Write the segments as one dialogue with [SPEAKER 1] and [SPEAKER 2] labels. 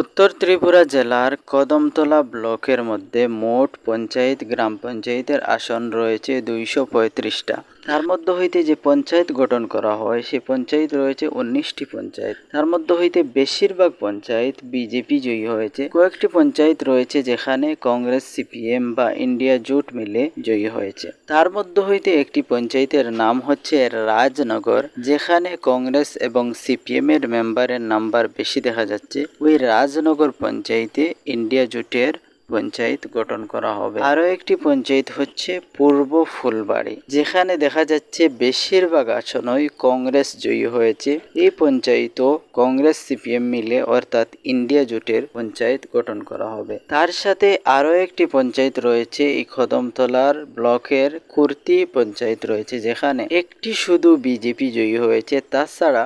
[SPEAKER 1] উত্তর ত্রিপুরা জেলার কদমতলা ব্লকের মধ্যে মোট পঞ্চায়েত গ্রাম পঞ্চায়েতের আসন রয়েছে দুইশো পঁয়ত্রিশটা। তার মধ্য হইতে যে পঞ্চায়েত গঠন করা হয়, সে পঞ্চায়েত রয়েছে উনিশটি পঞ্চায়েত। তার মধ্য হইতে বেশিরভাগ পঞ্চায়েত বিজেপি জয়ী হয়েছে। কয়েকটি পঞ্চায়েত রয়েছে যেখানে কংগ্রেস, সিপিএম বা ইন্ডিয়া জোট মিলে জয়ী হয়েছে। তার মধ্য হইতে একটি পঞ্চায়েতের নাম হচ্ছে রাজনগর, যেখানে কংগ্রেস এবং সিপিএম এর মেম্বারের নাম্বার বেশি দেখা যাচ্ছে। ওই রাজনগর পঞ্চায়েতে ইন্ডিয়া জোটের পঞ্চায়েত গঠন করা হবে। আরও একটি পঞ্চায়েত হচ্ছে পূর্ব ফুলবাড়ি, যেখানে দেখা যাচ্ছে বেশিরভাগ আসনই কংগ্রেস জয়ী হয়েছে। এই পঞ্চায়েতও কংগ্রেস সিপিএম মিলে অর্থাৎ ইন্ডিয়া জোটের পঞ্চায়েত গঠন করা হবে। তার সাথে আরও একটি পঞ্চায়েত রয়েছে, এই কদমতলার ব্লকের কুর্তি পঞ্চায়েত রয়েছে, যেখানে একটি শুধু বিজেপি জয়ী হয়েছে। তাছাড়া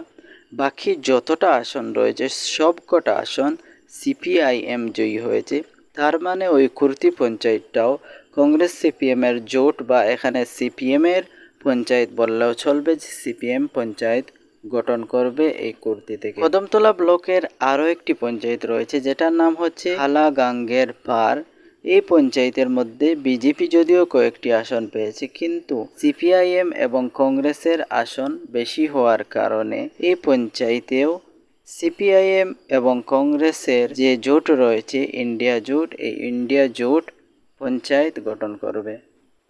[SPEAKER 1] বাকি যতটা আসন রয়েছে, সবকটা আসন সিপিআইএম জয়ী হয়েছে। তার মানে ওই কুর্তি পঞ্চায়েতটাও কংগ্রেস সিপিএমের জোট বা এখানে সিপিএমের পঞ্চায়েত বললেও চলবে যে সিপিএম পঞ্চায়েত গঠন করবে এই কুর্তি থেকে। কদমতলা ব্লকের আরও একটি পঞ্চায়েত রয়েছে যেটার নাম হচ্ছে হালা হালাগাঙ্গের পার। এই পঞ্চায়েতের মধ্যে বিজেপি যদিও কয়েকটি আসন পেয়েছে, কিন্তু সিপিআইএম এবং কংগ্রেসের আসন বেশি হওয়ার কারণে এই পঞ্চায়েতেও সিপিআইএম এবং কংগ্রেসের যে জোট রয়েছে ইন্ডিয়া জোট এই ইন্ডিয়া জোট পঞ্চায়েত গঠন করবে।